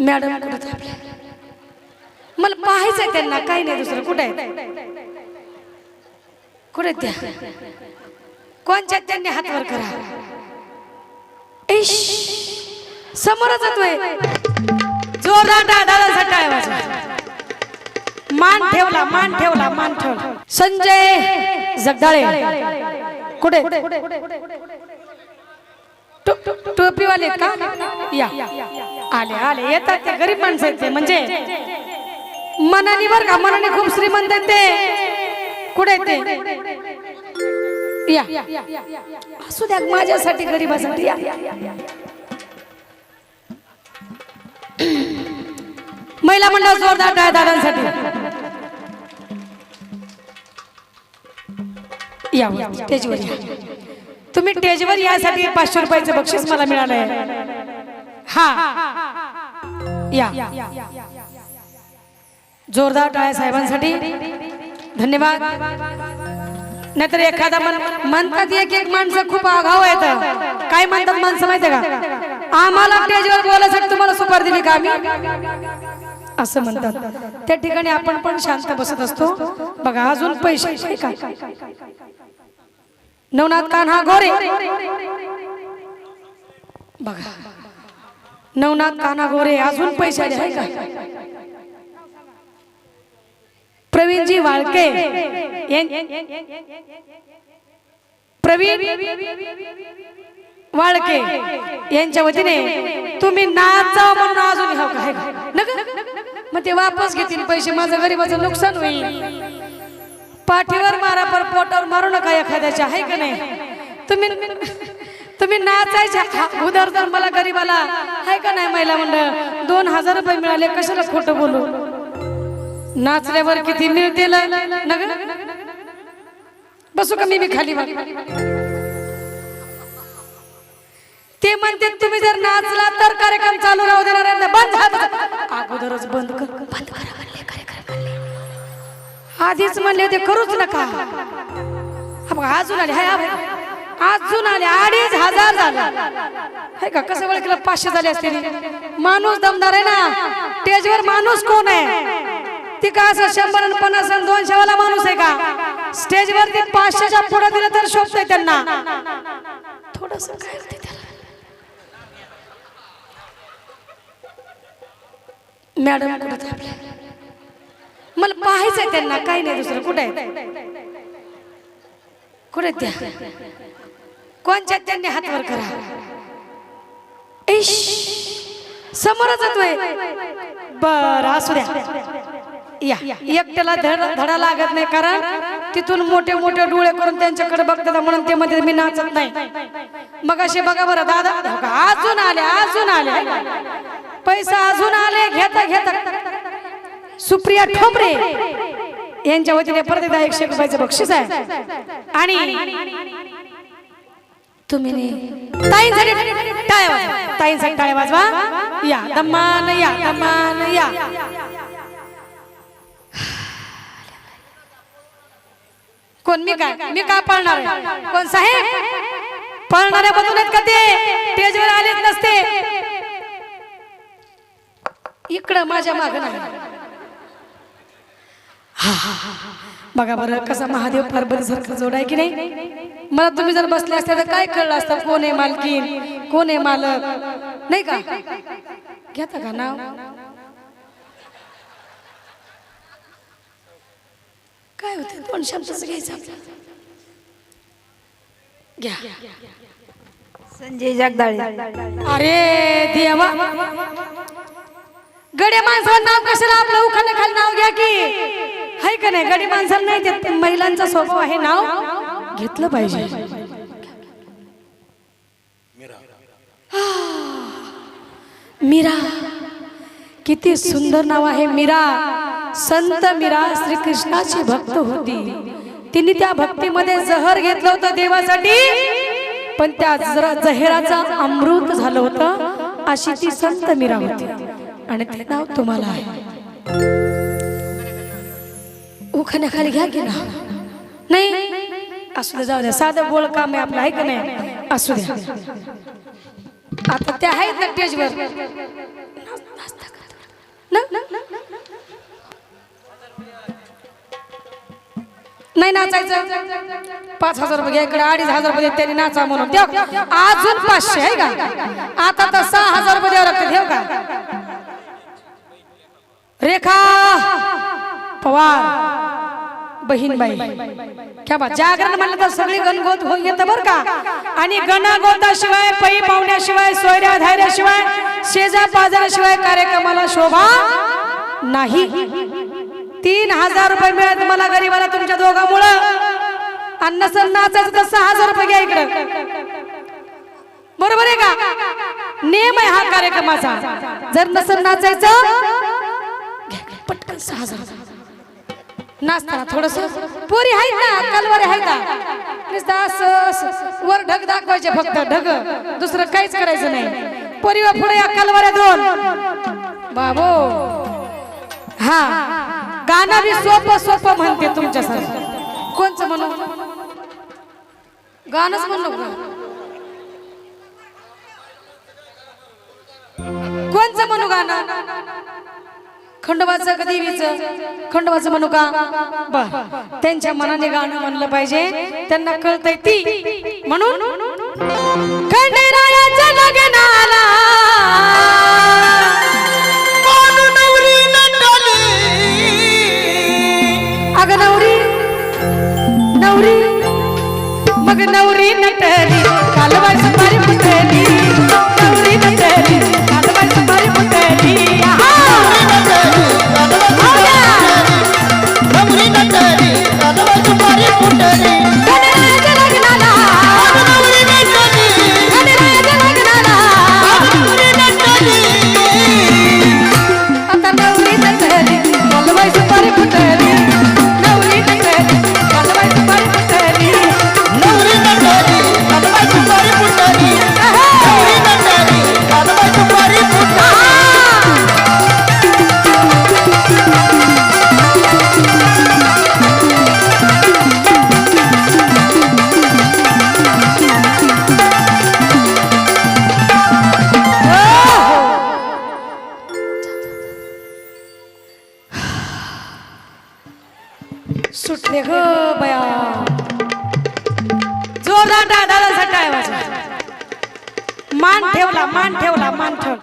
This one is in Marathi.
मॅडम मला पाहायचंय त्यांना काही नाही दुसरं. कुठे आहे? कुठे त्या? कोणच्या? त्यांनी हातवर करा. इश समोरच येतोय जोरदार दादाला मान ठेवला मान ठेवला मान ठेवला. संजय जगदाळे. कुठे? टोपीवाले का? या. आले आले. येतात ते गरीब माणसं आहेत ते म्हणजे मनाने बर का मनाने खूप श्रीमंत आहेत ते. कुठे आहेत ते? या. असू द्या माझ्यासाठी गरीबासाठी. या. महिला मंडळ जोरदार टाळ्या दादांसाठी. या स्टेजवर या. तुम्ही स्टेजवर यासाठी पाचशे रुपयाचं बक्षीस मला मिळालं आहे हा. या. जोरदार टाळ्या साहेबांसाठी. धन्यवाद. नाहीतर एखादा म्हणतात एक एक माणसं खूप आघाव येत काय म्हणतात माणसं माहितीये का? आम्हाला स्टेजवर बोलायसाठी तुम्हाला सुपार दिली का आम्ही? असं म्हणतात. त्या ठिकाणी आपण पण शांत बसत असतो. बघा अजून पैसे काय का? नवनाथ कान्हा गोरे बघा. नवनाथ कान्हा गोरे अजून पैसे का? प्रवीणजी वाळके प्रवीण वाळके यांच्या वतीने तुम्ही नाचा म्हणून अजून मग ते वापस घेतील पैसे माझं गरीबाचं नुकसान होईल. पाठीवर मारा पर पोटावर मारू नका एखाद्याच्या आहे का नाही? तुम्ही तुम्ही नाचायच्या हा, उधारदार मला गरीबाला. आहे का नाही महिला मंडळ? दोन हजार रुपये मिळाले कशाला खोटं बोलू? नाचल्यावर किती मिळतील नग? बसू का मी बी खाली. ते म्हणते तुम्ही जर नाचला तर कार्यक्रम चालू राहू देणार. बंद. अगोदरच बंद कर. बंद करा म्हणले कार्यक्रम म्हणले. आधीच म्हणले ते करूच नका. अजून आले. हाय. अजून आले अडीच हजार झाला. का कसं ओळखलं? पाचशे झाले असते माणूस दमदार आहे ना. स्टेजवर माणूस कोण आहे? ती का असं शंभर आणि पन्नास आणि दोनशे वाला माणूस आहे का? स्टेजवर ते पाचशेच्या पुढे दिलं तर शोभतंय त्यांना. थोडस काय मॅडम मला पाहायचंय त्यांना. काही नाही दुसरं. कुठे कुठे आहेत त्या कोणच्या त्यांनी हात वर करा? इश समोरच येतोय. बर असू द्या. या एकट्याला धड धडा लागत नाही कारण तिथून मोठे मोठे डोळे करून त्यांच्याकडे बघतात म्हणून ते मध्ये मी नाचत नाही. मग असे बघा बरं दादा. हो अजून आले अजून आले. पैसा अजून आले. घेता घेता. सुप्रिया ठोंबरे. यांच्या वतीने परत एकदा एकशे रुपयाचं बक्षीस आहे. आणि तुम्ही ने- ताईंसाठी टाळ्या वाजवा. ताईंसाठी टाळ्या वाजवा. या दमान या दमान या. कोण मी काय? मी काय पळणार कोण साहेब? पळणाऱ्या मधून आहेत का ते? स्टेजवर आलेच नसते. इकडं माझ्या माग नाही. बघा बरं कसा महादेव पार्वती सारखं जोड आहे की नाही? मला तुम्ही जर बसले असते तर काय कळलं असतं? कोण आहे मालकीन कोण आहे मालक? नाही का? घेता का नाव. काय होते दोन शब्दच घ्यायचं. घ्या. संजय जगदाळे. अरे देवा. गड्या माणसावर नाव कशाला आपलं? उखाणे खाली नाव घ्या की. हाय का नाही? गडी माणसाला नाही देत. महिलांचा स्वभाव आहे नाव? घेतलं पाहिजे. मीरा. किती सुंदर नाव आहे मीरा. संत मीरा श्रीकृष्णाची भक्त होती. तिने त्या भक्तीमध्ये जहर घेतलं होतं देवासाठी. पण त्या जरा जहेराचा अमृत झालं होतं. अशी ती संत मीरा होती. आणि ते नाव तुम्हाला आहे. उखाण्याखाली घ्या की ना? नाही असू दे जाऊ द्या साधं बोल काम आहे आपलं आहे का नाही? असू द्या आता त्या आहेत ना? स्टेजवर नाही नाचायचं पाच हजार रुपये घ्या इकडे अडीच हजार रुपये त्यांनी नाचा म्हणून ठेव अजून पाचशे आहे का आता तर सहा हजार रुपये द्यावं लागतं ठेव का रेखा पवार। बहीणबाई क्या बात? जागरण म्हणलं तर सगळी गणगोत होऊन येतं बरं का? आणि गणागोताशिवाय पै पाहुण्याशिवाय सोयऱ्या धायऱ्याशिवाय शेजा पाजाऱ्याशिवाय कार्यक्रमाला शोभा नाही. तीन हजार रुपये मिळत मला गरीबाला तुमच्या दोघांमुळं. अन्न सण नाचायचं तर सहा हजार रुपये घ्या इकडं. बरोबर आहे का? नेम आहे हा कार्यक्रमाचा. जर नसर नाचायचं पटकन सहा हजार. नाचताना थोडस पोरी आहेत ना कलवारे आहेत का नुसतं असं वर ढग दाखवायचे फक्त ढग. दुसरं काहीच करायचं नाही. पोरी पुढे या कलवाऱ्या दोन. बाबो. हा. गाणं बी सोपं सोपं म्हणते तुमच्यासाठी कोणचं म्हणू? गाणंच म्हणू कोणचं म्हणू गाणं? खंडोबाचं का देवीचं? खंडोबाचं म्हणू का? बर. त्यांच्या मनाने गाणं म्हणलं पाहिजे. त्यांना कळतंय ती. म्हणून खंडेरायाच्या लग्नाला अगं नवरी नवरी मग नवरी नटली. कालवाय सुपारी सुटले ग बया. जोरदार दादा सटाय मान ठेवला मान ठेवला मान